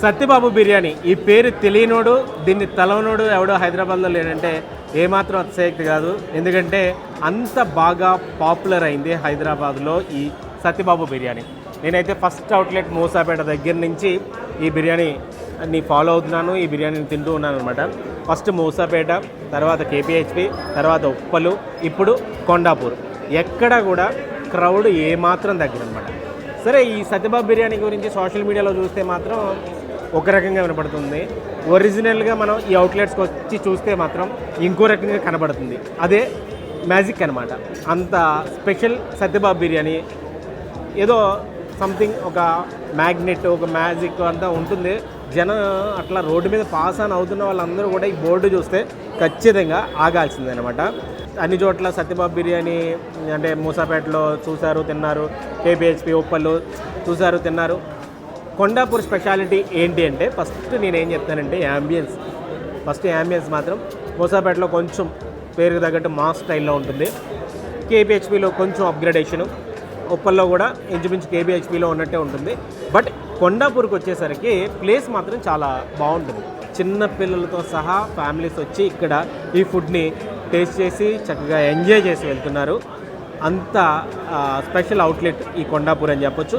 సత్యబాబు బిర్యానీ. ఈ పేరు తెలియనోడు దీన్ని తలవనోడు ఎవడో హైదరాబాద్లో లేడంటే ఏమాత్రం అతిశయక్తి కాదు. ఎందుకంటే అంత బాగా పాపులర్ అయింది హైదరాబాద్లో ఈ సత్యబాబు బిర్యానీ. నేనైతే ఫస్ట్ అవుట్లెట్ మూసాపేట దగ్గర నుంచి ఈ బిర్యానీని ఫాలో అవుతున్నాను ఈ బిర్యానీని తింటూ ఉన్నాను అనమాట ఫస్ట్ మూసాపేట తర్వాత కేపీహెచ్పి తర్వాత ఉప్పలు ఇప్పుడు కొండాపూర్. ఎక్కడ కూడా క్రౌడ్ ఏమాత్రం దగ్గర అనమాట సరే ఈ సత్యబాబు బిర్యానీ గురించి సోషల్ మీడియాలో చూస్తే మాత్రం ఒక రకంగా వినపడుతుంది. ఒరిజినల్గా మనం ఈ అవుట్లెట్స్కి వచ్చి చూస్తే మాత్రం ఇంకో రకంగా కనబడుతుంది. అదే మ్యాజిక్ అనమాట అంత స్పెషల్ సత్యబాబు బిర్యానీ ఏదో సంథింగ్ ఒక మ్యాగ్నెట్ ఒక మ్యాజిక్ అంతా ఉంటుంది. జనం అట్లా రోడ్డు మీద పాస్ ఆన్ అవుతున్న వాళ్ళందరూ కూడా ఈ బోర్డు చూస్తే ఖచ్చితంగా ఆగాల్సిందే అనమాట అన్ని చోట్ల సత్యబాబు బిర్యానీ అంటే మూసాపేటలో చూశారు తిన్నారు. కేపిహెచ్పి ఉప్పల్లో చూశారు తిన్నారు. కొండాపూర్ స్పెషాలిటీ ఏంటి అంటే ఫస్ట్ నేను ఏం చెప్తానంటే యాంబియన్స్ ఫస్ట్ యాంబియన్స్ మాత్రం మూసాపేటలో కొంచెం పేరుకు తగ్గట్టు మాస్ స్టైల్లో ఉంటుంది. కేపీహెచ్పిలో కొంచెం అప్గ్రేడేషను ఉప్పల్లో కూడా ఇంచుమించు కేబిహెచ్పిలో ఉన్నట్టే ఉంటుంది. బట్ కొండాపూర్కి వచ్చేసరికి ప్లేస్ మాత్రం చాలా బాగుంటుంది. చిన్న పిల్లలతో సహా ఫ్యామిలీస్ వచ్చి ఇక్కడ ఈ ఫుడ్ని టేస్ట్ చేసి చక్కగా ఎంజాయ్ చేసి వెళ్తున్నారు. అంత స్పెషల్ అవుట్లెట్ ఈ కొండాపూర్ అని చెప్పొచ్చు.